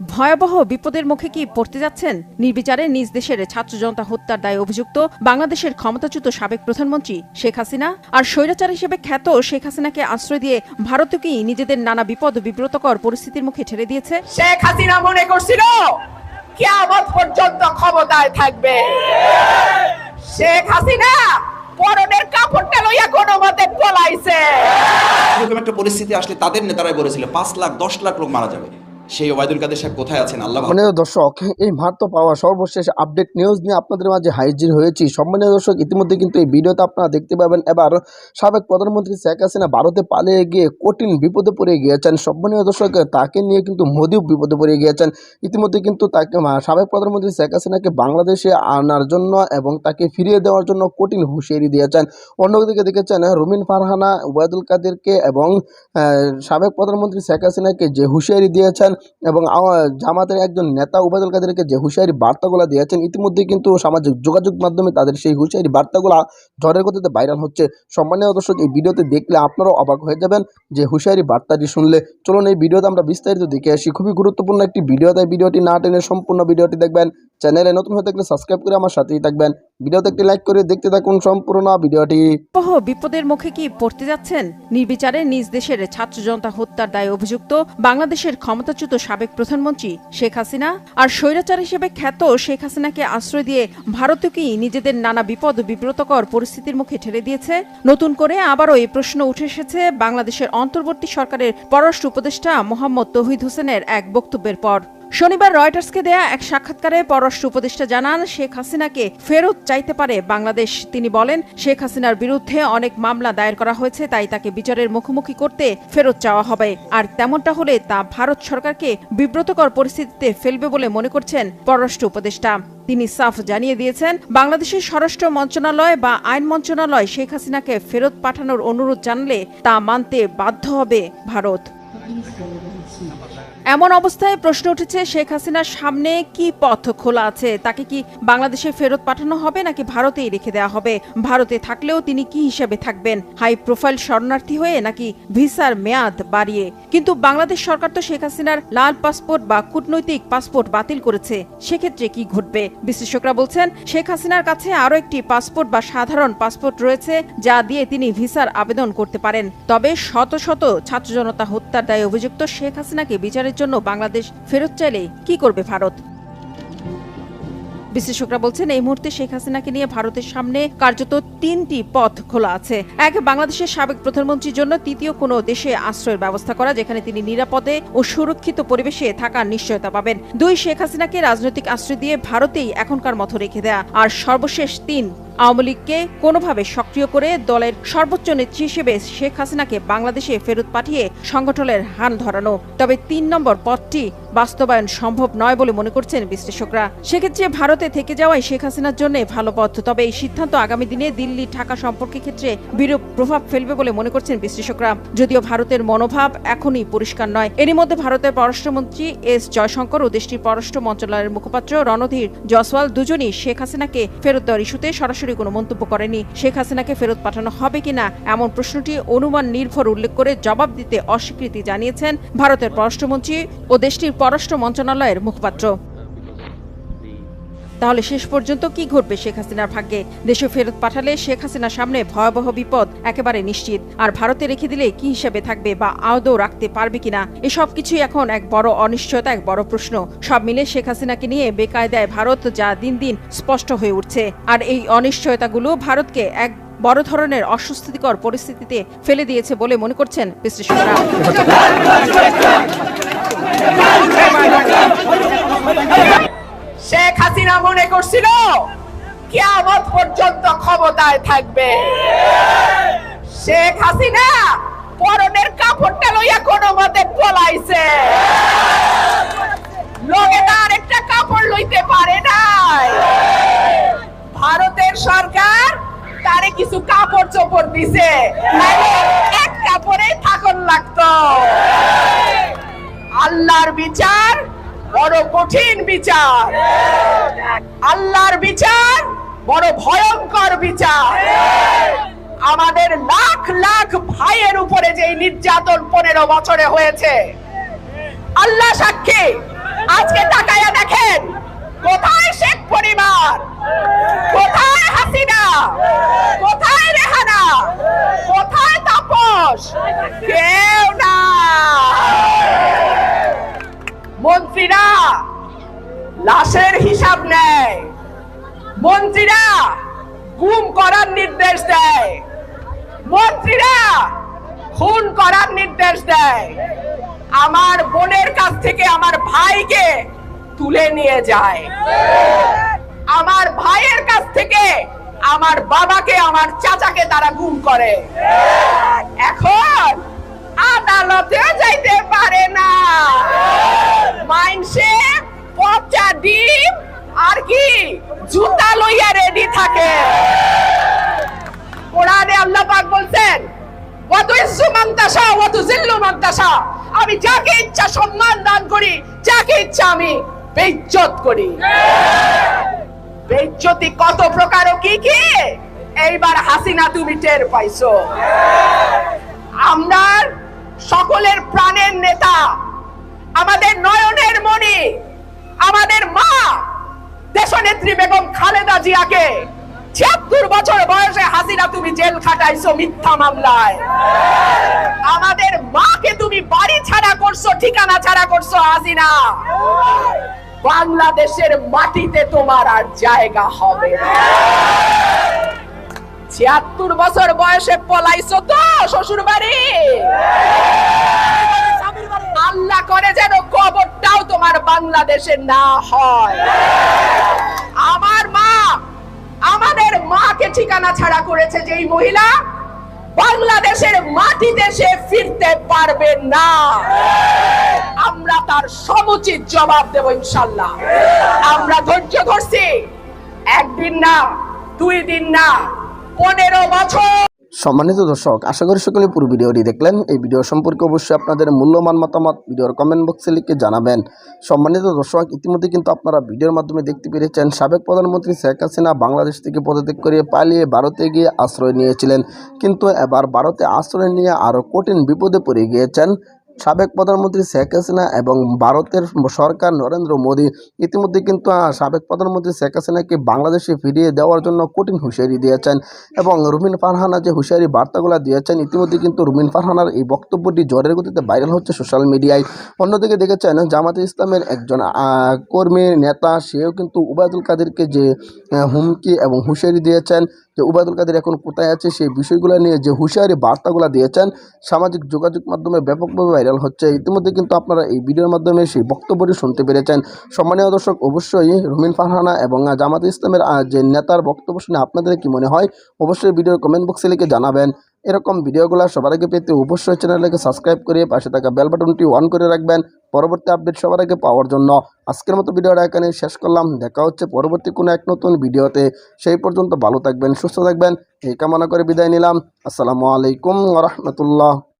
ভয়াবহ বিপদের মুখে কি পড়তে যাচ্ছেন? নির্বিচারে নিজ দেশের ছাত্র জনতা হত্যার দায়ে অভিযুক্ত বাংলাদেশের ক্ষমতাচ্যুত সাবেক প্রধানমন্ত্রী শেখ হাসিনা আর স্বৈরাচার হিসেবে খ্যাত শেখ হাসিনাকে আশ্রয় দিয়ে ভারতকেই নিজেদের নানা বিপদ বিব্রতকর পরিস্থিতির মুখে ঠেলে দিয়েছে? শেখ হাসিনা মনে করছিল কিয়ামত পর্যন্ত ক্ষমতায় থাকবে। শেখ হাসিনা পরনের কাপড়টা লইয়া কোনো মতে পলাইছে। এরকম একটা পরিস্থিতি আসলে তাদের নেতারাই বলেছিল পাঁচ লাখ দশ লাখ লোক মারা যাবে। সেই ওবায়দুল কাদের সাহেব কোথায় আছেন? আল্লাহ সম্মানীয় দর্শক, এই মাত্র পাওয়া সর্বশেষ আপডেট নিউজ নিয়ে আপনাদের মাঝে হাজির হয়েছি। সম্মানীয় দর্শক, ইতিমধ্যে কিন্তু এই ভিডিওতে আপনারা দেখতে পাবেন, এবার সাবেক প্রধানমন্ত্রী শেখ হাসিনা ভারতে পালিয়ে গিয়ে কঠিন বিপদে পড়ে গিয়েছেন। সম্মানীয় দর্শক, তাকে নিয়ে কিন্তু মোদিও বিপদে পড়ে গিয়েছেন। ইতিমধ্যে কিন্তু তাকে সাবেক প্রধানমন্ত্রী শেখ হাসিনাকে বাংলাদেশে আনার জন্য এবং তাকে ফিরিয়ে দেওয়ার জন্য কঠিন হুঁশিয়ারি দিয়েছেন। অন্যদিকে দেখেছেন, রুমিন ফারহানা ওয়াদুল কাদেরকে এবং সাবেক প্রধানমন্ত্রী শেখ হাসিনাকে যে হুঁশিয়ারি দিয়েছেন এবং জামাতের একজন নেতা উবায়দুল কাদেরকে যে হুঁশিয়ারি বার্তাগুলো দিয়েছেন, ইতিমধ্যে কিন্তু সামাজিক যোগাযোগ মাধ্যমে তাদের সেই হুঁশিয়ারি বার্তাগুলো ঝড়ের গতিতে ভাইরাল হচ্ছে। সম্মানীয় দর্শক, এই ভিডিওতে দেখলে আপনারাও অবাক হয়ে যাবেন যে হুঁশিয়ারি বার্তাটি শুনলে। চলুন এই ভিডিওতে আমরা বিস্তারিত দেখে আসি। খুবই গুরুত্বপূর্ণ একটি ভিডিও, তাই ভিডিওটি না টেনে সম্পূর্ণ ভিডিওটি দেখবেন। চ্যানেলে নতুন হয়ে থাকলে সাবস্ক্রাইব করে আমার সাথেই থাকবেন। ভিডিওতে একটি লাইক করে দেখতে থাকুন সম্পূর্ণ ভিডিওটি। ভয়াবহ বিপদের মুখে কি পড়তে যাচ্ছেন? নির্বিচারে নিজ দেশের ছাত্র জনতা হত্যার দায়ে অভিযুক্ত বাংলাদেশের ক্ষমতাচ্যুত সাবেক প্রধানমন্ত্রী শেখ হাসিনা আর স্বৈরাচার হিসেবে খ্যাত শেখ হাসিনাকে আশ্রয় দিয়ে ভারতকেই নিজেদের নানা বিপদ বিব্রতকর পরিস্থিতির মুখে ঠেলে দিয়েছে? নতুন করে আবারও এই প্রশ্ন উঠে এসেছে বাংলাদেশের অন্তর্বর্তী সরকারের পররাষ্ট্র উপদেষ্টা মোহাম্মদ তৌহিদ হোসেনের এক বক্তব্যের পর। শনিবার রয়টার্সকে দেয়া এক সাক্ষাৎকারে পররাষ্ট্র উপদেষ্টা জানান, শেখ হাসিনাকে ফেরত চাইতে পারে বাংলাদেশ। তিনি বলেন, শেখ হাসিনার বিরুদ্ধে অনেক মামলা দায়ের করা হয়েছে, তাই তাকে বিচারের মুখোমুখি করতে ফেরত চাওয়া হবে। আর তেমনটা হলে তা ভারত সরকারকে বিব্রতকর পরিস্থিতিতে ফেলবে বলে মনে করছেন পররাষ্ট্র উপদেষ্টা। তিনি সাফ জানিয়ে দিয়েছেন, বাংলাদেশের স্বরাষ্ট্র মন্ত্রণালয় বা আইন মন্ত্রণালয় শেখ হাসিনাকে ফেরত পাঠানোর অনুরোধ জানলে তা মানতে বাধ্য হবে ভারত। এমন অবস্থায় প্রশ্ন উঠেছে, শেখ হাসিনার সামনে কি পথ খোলা আছে? তাকে কি বাংলাদেশে ফেরত পাঠানো হবে নাকি ভারতেই রেখে দেওয়া হবে? ভারতে থাকলেও তিনি কি হিসেবে থাকবেন? হাই প্রোফাইল শরণার্থী হয়ে নাকি ভিসার মেয়াদ বাড়িয়ে? কিন্তু বাংলাদেশ সরকার তো শেখ হাসিনার লাল পাসপোর্ট বা কূটনৈতিক পাসপোর্ট বাতিল করেছে। সেক্ষেত্রে কি ঘটবে? বিশ্লেষকরা বলছেন, শেখ হাসিনার কাছে আরও একটি পাসপোর্ট বা সাধারণ পাসপোর্ট রয়েছে, যা দিয়ে তিনি ভিসার আবেদন করতে পারেন। তবে শত শত ছাত্র জনতা হত্যার দায়ে অভিযুক্ত শেখ হাসিনাকে বিচারের জন্য বাংলাদেশ ফেরত চাইলে কি করবে ভারত? বিশ্লেষকরা বলছেন, এই মুহূর্তে শেখ হাসিনাকে নিয়ে ভারতের সামনে কার্যত তিনটি পথ খোলা আছে। এক, বাংলাদেশের সাবেক প্রধানমন্ত্রীর জন্য, তৃতীয় কোনো দেশে আশ্রয়ের ব্যবস্থা করা, যেখানে তিনি নিরাপদে ও সুরক্ষিত পরিবেশে থাকার নিশ্চয়তা পাবেন। দুই, শেখ হাসিনাকে রাজনৈতিক আশ্রয় দিয়ে ভারতেই এখনকার মতো রেখে দেয়া। আর সর্বশেষ তিন আওয়ামী লীগকে কোনোভাবে সক্রিয় করে দলের সর্বোচ্চ নেত্রী হিসেবে শেখ হাসিনাকে বাংলাদেশে ফেরত পাঠিয়ে সংগঠনের হান ধরানো। তবে তিন নম্বর পথটি বাস্তবায়ন সম্ভব নয় বলে মনে করছেন বিশ্লেষকরা। সেক্ষেত্রে ভারতে থেকে যাওয়াই শেখ হাসিনার জন্য ভালো পথ। তবে এই সিদ্ধান্ত আগামী দিনে দিল্লি, ঢাকা সম্পর্কের ক্ষেত্রে বিরূপ প্রভাব ফেলবে বলে মনে করছেন বিশ্লেষকরা। যদিও ভারতের মনোভাব এখনই পরিষ্কার নয়। এরই মধ্যে ভারতের পররাষ্ট্রমন্ত্রী এস জয়শঙ্কর ও দেশটির পররাষ্ট্র মন্ত্রণালয়ের মুখপাত্র রণধীর জসওয়াল দুজনই শেখ হাসিনাকে ফেরত দেওয়ার ইস্যুতে সরাসরি কোনো মন্তব্য করেনি শেখ হাসিনাকে ফেরত পাঠানো হবে কিনা এমন প্রশ্নটি অনুমান নির্ভর উল্লেখ করে জবাব দিতে অস্বীকৃতি জানিয়েছেন ভারতের পররাষ্ট্রমন্ত্রী ও দেশটির পররাষ্ট্র মন্ত্রণালয়ের মুখপাত্র। তাহলে শেষ পর্যন্ত কি ঘটবে শেখ হাসিনার ভাগ্যে? দেশে ফেরত পাঠালে শেখ হাসিনার সামনে ভয়াবহ বিপদ একেবারে নিশ্চিত। আর ভারতে রেখে দিলে কি হিসেবে থাকবে বা আদৌ রাখতে পারবে কিনা? এসব কিছুই এখন এক বড় অনিশ্চয়তা, এক বড় প্রশ্ন। সব মিলে শেখ হাসিনাকে নিয়ে বেকায়দায় ভারত যা দিন দিন স্পষ্ট হয়ে উঠছে। আর এই অনিশ্চয়তাগুলো ভারতকে এক বড় ধরনের অস্বস্তিকর পরিস্থিতিতে ফেলে দিয়েছে বলে মনে করছেন বিশ্লেষকরা শেখ হাসিনা মনে করছিল, কিয়ামত পর্যন্ত ক্ষমতায় থাকবে। শেখ হাসিনা পরনের কাপড়টা লইয়া কোনো মতে পলাইছে। একটা কাপড় লইতে পারে নাই। ভারতের সরকার তারে কিছু কাপড় চোপড় দিছে। এক কাপড়ে লাগতো। আল্লাহর বিচার বড় কঠিন বিচার। আল্লাহর বিচার বড় ভয়ঙ্কর বিচার। আমাদের লাখ লাখ ভাইয়ের উপরে যে নির্যাতন পনেরো বছরে হয়েছে, আল্লাহ সাক্ষী আজকে তাকায়া দেখেন কোথায় শেখ পরিবার কোথায় হাসিনা কোথায় রেহানা কোথায় তাপস কেউ না মন্ত্রীরা লাশের হিসাব নেয়। মন্ত্রীরা গুম করার নির্দেশ দেয়। মন্ত্রীরা খুন করার নির্দেশ দেয়। আমার বোনের কাছ থেকে আমার ভাইকে তুলে নিয়ে যায়। আমার ভাইয়ের কাছ থেকে আমার বাবাকে, আমার চাচাকে তারা গুম করে। এখন আদালতেও যাইতে পারে না। মাইনসে পচা ডিম আর কি? জুতা লইয়া রেডি থাকে। কোরআনে আল্লাহ পাক বলছেন আমি যাকে ইচ্ছা সম্মান দান করি, যাকে ইচ্ছা আমি বেইজ্জত করি। বেইজ্জতি কত প্রকার কি কি? এইবার হাসিনা তুমি টের পাইছো। আমরা সকলের প্রাণের নেতা। আমাদের নয়নের মণি, আমাদের মা, দেশনেত্রী বেগম খালেদা জিয়াকে ছিয়াত্তর বছর বয়সে হাসিনা তুমি জেল খাটাইছো মিথ্যা মামলায়। আমাদের মাকে তুমি বাড়ি ছাড়া করছ, ঠিকানা ছাড়া করছ হাসিনা। বাংলাদেশের মাটিতে তোমার আর জায়গা হবে না। ছিয়াত্তর বছর বয়সে পলাইছো তো শ্বশুর বাড়ি আল্লাহ করে যেন কবরটাও তোমার বাংলাদেশে না হয়। আমার মা আমাদের মাকে ঠিকানা ছাড়া করেছে যেই মহিলা, বাংলাদেশের মাটিতে সে ফিরতে পারবে না। আমরা তার সমুচিত জবাব দেব ইনশাল্লাহ। আমরা ধৈর্য ধরছি। একদিন না, দুই দিন না পনেরো বছর। সম্মানিত দর্শক, আশা করি সকলে পুরো ভিডিওটি দেখলেন। এই ভিডিও সম্পর্কে অবশ্যই আপনাদের মূল্যমান মতামত ভিডিওর কমেন্ট বক্সে লিখে জানাবেন। সম্মানিত দর্শক, ইতিমধ্যে কিন্তু আপনারা ভিডিওর মাধ্যমে দেখতে পেরেছেন, সাবেক প্রধানমন্ত্রী শেখ হাসিনা বাংলাদেশ থেকে পদত্যাগ করে পালিয়ে ভারতে গিয়ে আশ্রয় নিয়েছিলেন। কিন্তু এবার ভারতে আশ্রয় নিয়ে আরও কঠিন বিপদে পড়ে গিয়েছেন। সাবেক প্রধানমন্ত্রী শেখ হাসিনা এবং ভারতের সরকার নরেন্দ্র মোদী ইতিমধ্যে কিন্তু সাবেক প্রধানমন্ত্রী শেখ হাসিনাকে বাংলাদেশে ফিরিয়ে দেওয়ার জন্য কঠিন হুঁশিয়ারি দিয়েছেন এবং রুমিন ফারহানা যে হুঁশিয়ারি বার্তাগুলো দিয়েছেন, ইতিমধ্যে কিন্তু রুমিন ফারহানার এই বক্তব্যটি জ্বরের গতিতে ভাইরাল হচ্ছে সোশ্যাল মিডিয়ায়। অন্যদিকে দেখেছেন, জামাতে ইসলামের একজন কর্মী নেতা, সেও কিন্তু উবায়দুল কাদেরকে যে হুমকি এবং হুঁশিয়ারি দিয়েছেন যে উবায়দুল কাদের এখন কোথায় আছে সেই বিষয়গুলো নিয়ে যে হুঁশিয়ারি বার্তাগুলো দিয়েছেন, সামাজিক যোগাযোগ মাধ্যমে ব্যাপকভাবে ভাইরাল হচ্ছে, ইতিমধ্যে কিন্তু আপনারা এই ভিডিওর মাধ্যমে সেই বক্তব্যটি শুনতে পেরেছেন। সম্মানীয় দর্শক, অবশ্যই রুমিন ফারহানা এবং জামাতে ইসলামের যে নেতার বক্তব্য শুনে আপনাদের কি মনে হয়, অবশ্যই ভিডিওর কমেন্ট বক্সে লিখে জানাবেন। এরকম ভিডিওগুলো সবার আগে পেতে অবশ্যই চ্যানেলটাকে সাবস্ক্রাইব করে পাশে থাকা বেল বাটনটি অন করে রাখবেন। পরবর্তী আপডেট সবার আগে পাওয়ার জন্য আজকের মতো ভিডিওটা এখানে শেষ করলাম। দেখা হচ্ছে পরবর্তী কোনো এক নতুন ভিডিওতে। সেই পর্যন্ত ভালো থাকবেন, সুস্থ থাকবেন। এই কামনা করে বিদায় নিলাম। আসসালামু আলাইকুম রহমতুল্লাহ।